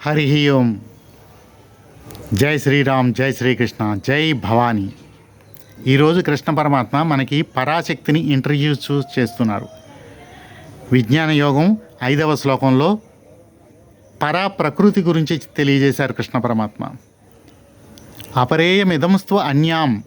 హరి ఓం. జై శ్రీరామ్ జై శ్రీకృష్ణ జై భవానీ. ఈరోజు కృష్ణ పరమాత్మ మనకి పరాశక్తిని ఇంట్రడ్యూస్ చేస్తున్నారు. విజ్ఞాన యోగం ఐదవ శ్లోకంలో పరా ప్రకృతి గురించి తెలియజేశారు కృష్ణ పరమాత్మ. అపరేయమిదంస్తు అన్యాం.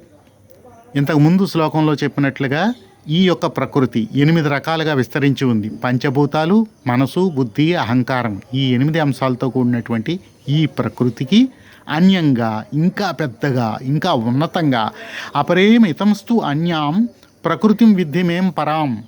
ఇంతకు ముందు శ్లోకంలో చెప్పినట్లుగా ఈ యొక్క ప్రకృతి ఎనిమిది రకాలుగా విస్తరించి ఉంది. పంచభూతాలు మనసు బుద్ధి అహంకారం ఈ ఎనిమిది అంశాలతో కూడినటువంటి ఈ ప్రకృతికి అన్యంగా ఇంకా పెద్దగా ఇంకా ఉన్నతంగా అపరేమితంస్తు అన్యాం ప్రకృతిం విద్యమేం పరాం.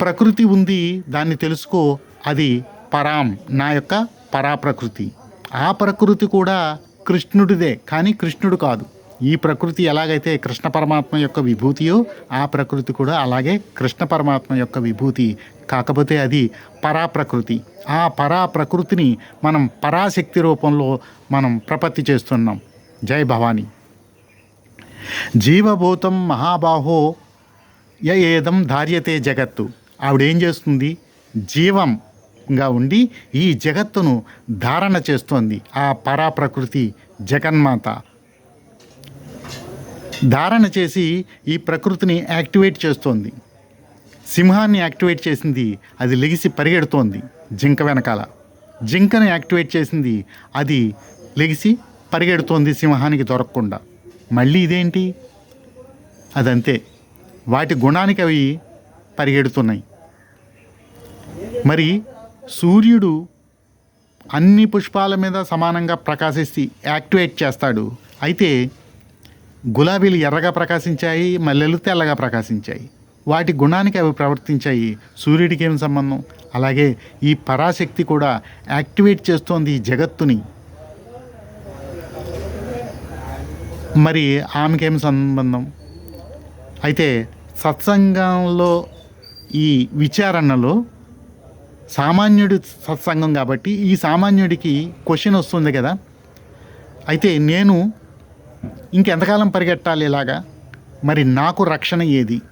ప్రకృతి ఉంది దాన్ని తెలుసుకో అది పరాం నా యొక్క పరాప్రకృతి. ఆ ప్రకృతి కూడా కృష్ణుడిదే కానీ కృష్ణుడు కాదు. ఈ ప్రకృతి ఎలాగైతే కృష్ణ పరమాత్మ యొక్క విభూతియో ఆ ప్రకృతి కూడా అలాగే కృష్ణ పరమాత్మ యొక్క విభూతి. కాకపోతే అది పరాప్రకృతి. ఆ పరాప్రకృతిని మనం పరాశక్తి రూపంలో మనం ప్రపత్తి చేస్తున్నాం. జై భవానీ. జీవభూతం మహాబాహో య ఏదం ధార్యతే జగత్తు. ఆవిడేం చేస్తుంది? జీవంగా ఉండి ఈ జగత్తును ధారణ చేస్తోంది. ఆ పరాప్రకృతి జగన్మాత. ధారణ చేసి ఈ ప్రకృతిని యాక్టివేట్ చేస్తోంది. సింహాన్ని యాక్టివేట్ చేసింది అది లెగిసి పరిగెడుతోంది జింక వెనకాల. జింకను యాక్టివేట్ చేసింది అది లెగిసి పరిగెడుతోంది సింహానికి దొరకకుండా. మళ్ళీ ఇదేంటి? అదంతే. వాటి గుణానికి అవి పరిగెడుతున్నాయి. మరి సూర్యుడు అన్ని పుష్పాల మీద సమానంగా ప్రకాశిస్తే యాక్టివేట్ చేస్తాడు. అయితే గులాబీలు ఎర్రగా ప్రకాశించాయి మల్లెలు తెల్లగా ప్రకాశించాయి. వాటి గుణానికి అవి ప్రవర్తించాయి. సూర్యుడికి ఏం సంబంధం? అలాగే ఈ పరాశక్తి కూడా యాక్టివేట్ చేస్తోంది ఈ జగత్తుని. మరి ఆమెకేం సంబంధం? అయితే సత్సంగంలో ఈ విచారణలో సామాన్యుడి సత్సంగం కాబట్టి ఈ సామాన్యుడికి క్వశ్చన్ వస్తుంది కదా. అయితే నేను ఇంకెంతకాలం పరిగెట్టాలి ఇలాగా? మరి నాకు రక్షణ ఏది?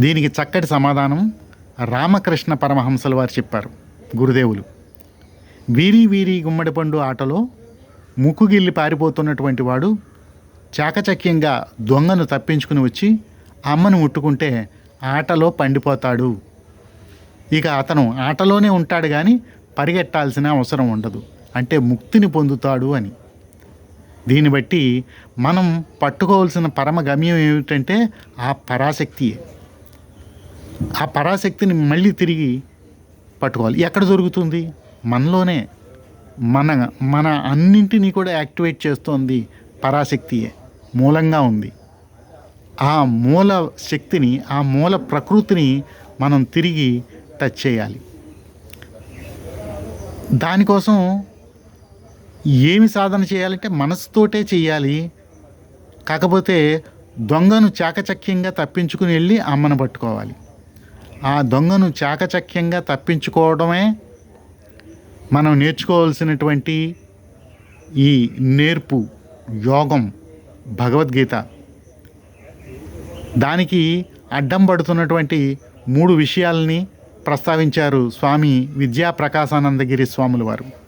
దీనికి చక్కటి సమాధానం రామకృష్ణ పరమహంసల వారు చెప్పారు. గురుదేవులు వీరి వీరి గుమ్మడి పండు ఆటలో ముక్కుగిల్లి పారిపోతున్నటువంటి వాడు చాకచక్యంగా దొంగను తప్పించుకుని వచ్చి అమ్మను ముట్టుకుంటే ఆటలో పండిపోతాడు. ఇక అతను ఆటలోనే ఉంటాడు కానీ పరిగెట్టాల్సిన అవసరం ఉండదు. అంటే ముక్తిని పొందుతాడు అని. దీన్ని బట్టి మనం పట్టుకోవాల్సిన పరమ గమ్యం ఏమిటంటే ఆ పరాశక్తియే. ఆ పరాశక్తిని మళ్ళీ తిరిగి పట్టుకోవాలి. ఎక్కడ దొరుకుతుంది? మనలోనే. మన మన అన్నింటినీ కూడా యాక్టివేట్ చేస్తోంది పరాశక్తియే. మూలంగా ఉంది. ఆ మూల శక్తిని ఆ మూల ప్రకృతిని మనం తిరిగి టచ్ చేయాలి. దానికోసం ఏమి సాధన చేయాలంటే మనసుతోటే చేయాలి. కాకపోతే దొంగను చాకచక్యంగా తప్పించుకుని వెళ్ళి అమ్మను పట్టుకోవాలి. ఆ దొంగను చాకచక్యంగా తప్పించుకోవడమే మనం నేర్చుకోవాల్సినటువంటి ఈ నేర్పు యోగం భగవద్గీత. దానికి అడ్డం పడుతున్నటువంటి మూడు విషయాలని ప్రస్తావించారు స్వామి విద్యా ప్రకాశానందగిరి స్వాముల వారు.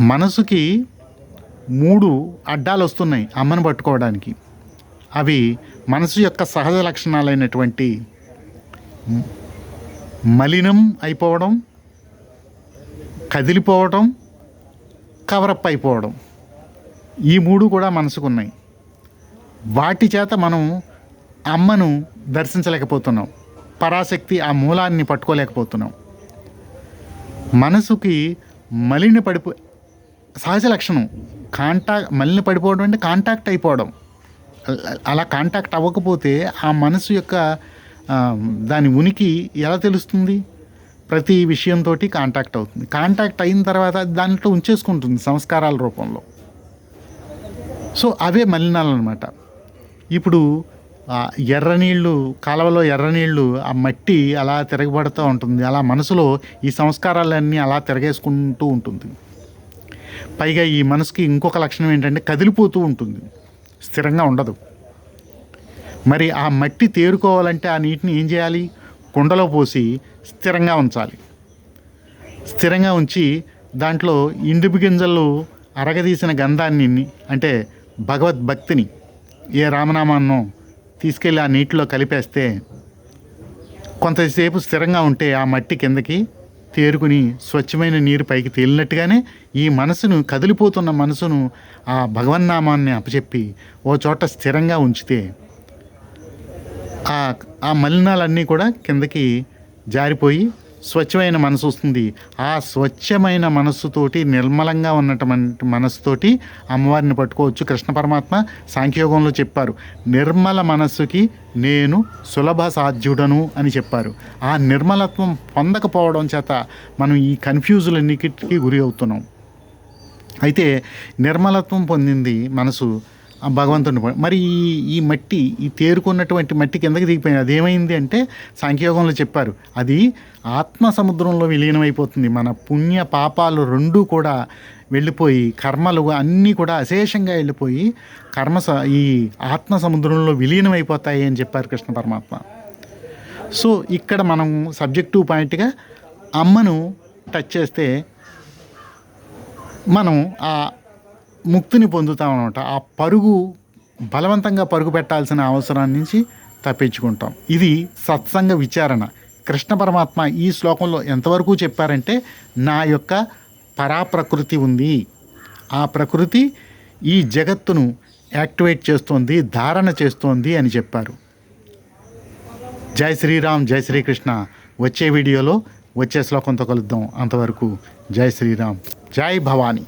మనసుకి మూడు అడ్డాలు వస్తున్నాయి అమ్మను పట్టుకోవడానికి. అవి మనసు యొక్క సహజ లక్షణాలైనటువంటి మలినం అయిపోవడం కదిలిపోవడం కవరప్ అయిపోవడం. ఈ మూడు కూడా మనసుకున్నాయి. వాటి చేత మనం అమ్మను దర్శించలేకపోతున్నాం. పరాశక్తి ఆ మూలాన్ని పట్టుకోలేకపోతున్నాం. మనసుకి మలిన పడిపో సహజ లక్షణం. కాంటాక్ట్ మలిన పడిపోవడం అంటే కాంటాక్ట్ అయిపోవడం. అలా కాంటాక్ట్ అవ్వకపోతే ఆ మనసు యొక్క దాని ఉనికి ఎలా తెలుస్తుంది? ప్రతి విషయంతో కాంటాక్ట్ అవుతుంది. కాంటాక్ట్ అయిన తర్వాత దాంట్లో ఉంచేసుకుంటుంది సంస్కారాల రూపంలో. సో అవే మలినాలు అనమాట ఇప్పుడు ఎర్రనీళ్ళు ఎర్ర నీళ్ళు కాలువలో ఎర్ర నీళ్ళు ఆ మట్టి అలా తిరగబడుతూ ఉంటుంది. అలా మనసులో ఈ సంస్కారాలన్నీ అలా తిరగేసుకుంటూ ఉంటుంది. పైగా ఈ మనసుకి ఇంకొక లక్షణం ఏంటంటే కదిలిపోతూ ఉంటుంది. స్థిరంగా ఉండదు. మరి ఆ మట్టి తేరుకోవాలంటే ఆ నీటిని ఏం చేయాలి? కుండలో పోసి స్థిరంగా ఉంచాలి. స్థిరంగా ఉంచి దాంట్లో ఇండుపు గింజలు అరగదీసిన గంధాన్ని అంటే భగవద్భక్తిని ఏ రామనామాన్నో తీసుకెళ్ళి ఆ నీటిలో కలిపేస్తే కొంతసేపు స్థిరంగా ఉంటే ఆ మట్టి కిందకి తేరుకుని స్వచ్ఛమైన నీరు పైకి తేలినట్టుగానే ఈ మనసును కదిలిపోతున్న మనసును ఆ భగవన్నామాన్ని అప్పచెప్పి ఓ చోట స్థిరంగా ఉంచితే ఆ ఆ మలినాలన్నీ కూడా కిందకి జారిపోయి స్వచ్ఛమైన మనసు వస్తుంది. ఆ స్వచ్ఛమైన మనస్సుతోటి నిర్మలంగా ఉన్నటువంటి మనస్సుతోటి అమ్మవారిని పట్టుకోవచ్చు. కృష్ణ పరమాత్మ సాంఖ్యయోగంలో చెప్పారు. నిర్మల మనస్సుకి నేను సులభ సాధ్యుడను అని చెప్పారు. ఆ నిర్మలత్వం పొందకపోవడం చేత మనం ఈ కన్ఫ్యూజులన్నిటికీ గురి అవుతున్నాం. అయితే నిర్మలత్వం పొందింది మనసు భగవంతుని ప- మరి ఈ ఈ మట్టి ఈ తేరుకున్నటువంటి మట్టి కిందకి దిగిపోయింది. అదేమైంది అంటే సాంఖ్యయోగంలో చెప్పారు. అది ఆత్మ సముద్రంలో విలీనమైపోతుంది. మన పుణ్య పాపాలు రెండూ కూడా వెళ్ళిపోయి కర్మలు అన్నీ కూడా అశేషంగా వెళ్ళిపోయి కర్మ స- ఈ ఆత్మ సముద్రంలో విలీనమైపోతాయి అని చెప్పారు కృష్ణ పరమాత్మ. సో ఇక్కడ మనం సబ్జెక్టివ్ పాయింట్గా అమ్మను టచ్ చేస్తే మనం ఆ ముక్తిని పొందుతాం అనమాట ఆ పరుగు బలవంతంగా పరుగు పెట్టాల్సిన అవసరం నుంచి తప్పించుకుంటాం. ఇది సత్సంగ విచారణ. కృష్ణ పరమాత్మ ఈ శ్లోకంలో ఎంతవరకు చెప్పారంటే నా యొక్క పరాప్రకృతి ఉంది. ఆ ప్రకృతి ఈ జగత్తును యాక్టివేట్ చేస్తోంది ధారణ చేస్తోంది అని చెప్పారు. జై శ్రీరామ్ జై శ్రీకృష్ణ. వచ్చే వీడియోలో వచ్చే శ్లోకంతో కలుద్దాం. అంతవరకు జై శ్రీరామ్. జై భవానీ.